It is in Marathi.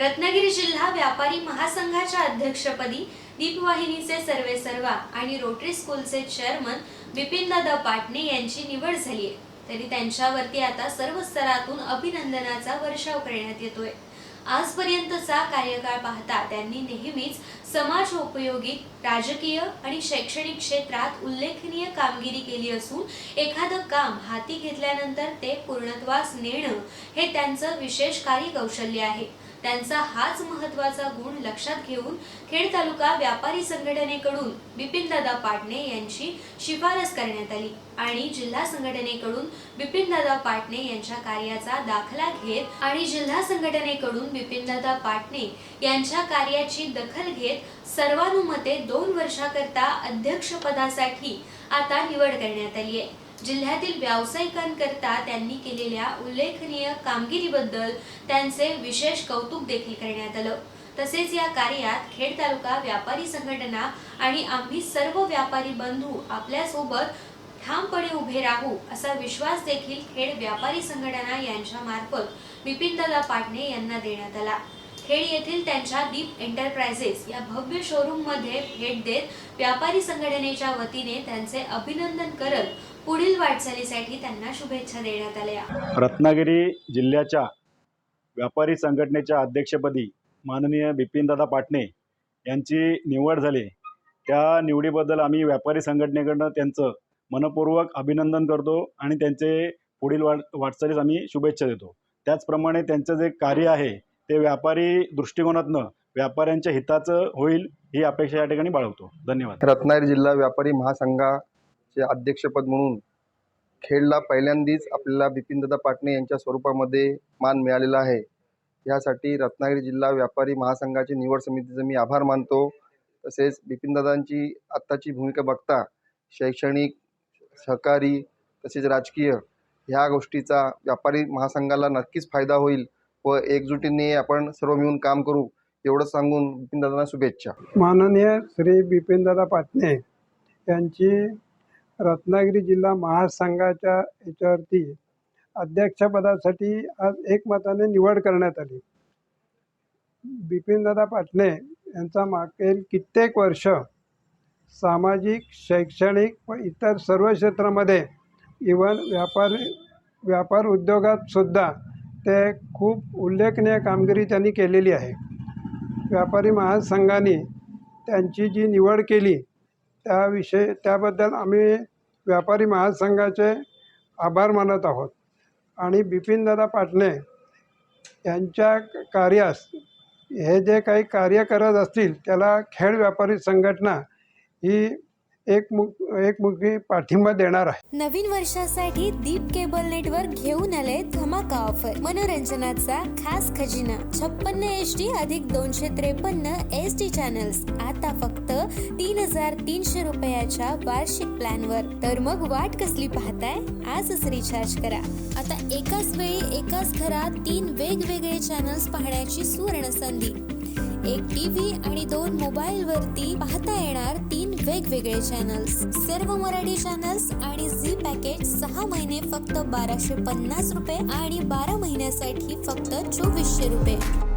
रत्नागिरी जिल्हा व्यापारी महासंघाच्या अध्यक्षपदी दीपवाहिनीचे सर्वे सर्वा आणि रोटरी स्कूलचे चेअरमन बिपिनदादा पाटणे यांची निवड झाली आहे. तरी त्यांच्यावरती आता सर्व स्तरातून अभिनंदनाचा वर्षाव करण्यात येतोय. आजपर्यंतचा कार्यकाळ पाहता त्यांनी नेहमीच समाज उपयोगी राजकीय आणि शैक्षणिक क्षेत्रात उल्लेखनीय कामगिरी केली असून एखादं काम हाती घेतल्यानंतर ते पूर्णत्वास नेणं हे त्यांचं विशेष कार्यकौशल्य आहे. त्यांचा हाच महत्त्वाचा गुण लक्षात घेऊन खेड तालुका व्यापारी संघटनेकडून बिपिनदादा पाटणे यांची शिफारस करण्यात आली आणि जिल्हा संघटनेकडून बिपिनदादा पाटणे यांच्या कार्याचा दाखला घेत आणि जिल्हा संघटनेकडून बिपिनदादा पाटणे यांच्या कार्याची दखल घेत सर्वानुमते दोन वर्षाकरता अध्यक्षपदासाठी आता निवड करण्यात आली आहे. जिल्ह्यातील व्यावसायिकांकरता त्यांनी केलेल्या उल्लेखनीय कामगिरीबद्दल त्यांचे विशेष कौतुक देखील करण्यात आलं. तसेच या कार्यात खेड तालुका व्यापारी संघटना आणि आम्ही सर्व व्यापारी बंधू आपल्यासोबत ठामपणे उभे राहू असा विश्वास देखील खेड व्यापारी संघटना यांच्या मार्फत बिपिनदादा पाटणे यांना देण्यात आला. खेड येथील त्यांच्या दीप एंटरप्राइजेस या भव्य शोरूममध्ये भेट देत व्यापारी संघटनेच्या वतीने त्यांचे अभिनंदन करत पुढील वाटचालीसाठी त्यांना शुभेच्छा देण्यात आल्या. रत्नागिरी जिल्ह्याच्या व्यापारी संघटनेच्या अध्यक्षपदी माननीय बिपिनदादा पाटणे यांची निवड झाली. त्या निवडीबद्दल आम्ही व्यापारी संघटनेकडनं त्यांचं मनपूर्वक अभिनंदन करतो आणि त्यांचे पुढील वाट वाटचालीस आम्ही शुभेच्छा देतो. त्याचप्रमाणे त्यांचं जे कार्य आहे ते व्यापारी दृष्टिकोनातनं व्यापाऱ्यांच्या हिताचं होईल ही अपेक्षा या ठिकाणी बाळगतो. धन्यवाद. रत्नागिरी जिल्हा व्यापारी महासंघाचे अध्यक्षपद म्हणून खेडला पहिल्यांदाच आपल्याला बिपिनदादा पाटणे यांच्या स्वरूपामध्ये मान मिळालेला आहे. यासाठी रत्नागिरी जिल्हा व्यापारी महासंघाची निवड समितीचं मी आभार मानतो. तसेच बिपिनदादांची आत्ताची भूमिका बघता शैक्षणिक सहकारी तसेच राजकीय ह्या गोष्टीचा व्यापारी महासंघाला नक्कीच फायदा होईल. व एकजुटीने आपण सर्व मिळून काम करू एवढं सांगून बिपिनदादांना शुभेच्छा. माननीय श्री बिपिनदादा पाटणे यांची रत्नागिरी जिल्हा महासंघाच्या याच्यावरती अध्यक्षपदासाठी आज एकमताने निवड करण्यात आली. बिपिनदादा पाटणे यांचा मागील कित्येक वर्ष सामाजिक शैक्षणिक व इतर सर्व क्षेत्रामध्ये इवन व्यापार व्यापार उद्योगात सुद्धा ते खूप उल्लेखनीय कामगिरी त्यांनी केलेली आहे. व्यापारी महासंघाने त्यांची जी निवड केली त्याविषयी त्याबद्दल आम्ही व्यापारी महासंघाचे आभार मानत आहोत. आणि बिपिनदादा पाटणे यांच्या कार्यास हे जे काही कार्य करत असतील त्याला खेळ व्यापारी संघटना ही एकमुख एकमुखी पाठिंबा देणार आहे. नवीन वर्षासाठी दीप केबल नेटवर्क घेऊन आले धमाका ऑफर. मनोरंजनाचा खास खजिना. छप्पन्न एच डी अधिक दोनशे त्रेपन्न एस टी चॅनल्स आता फक्त तीन हजार तीनशे रुपयाच्या वार्षिक प्लॅनवर. तर मग वाट कसली पाहताय? आजच रिचार्ज करा. आता एकाच वेळी एकाच घरात तीन वेगवेगळे चॅनल्स पाहण्याची सुवर्ण संधी. एक टीव्ही आणि दोन मोबाईल वरती पाहता येणार तीन वेगवेगळे चॅनल चॅनल्स सर्व मराठी चॅनल्स आणि झी पॅकेज सहा महिने फक्त बाराशे पन्नास रुपये आणि बारा महिन्यासाठी फक्त चोवीसशे रुपये.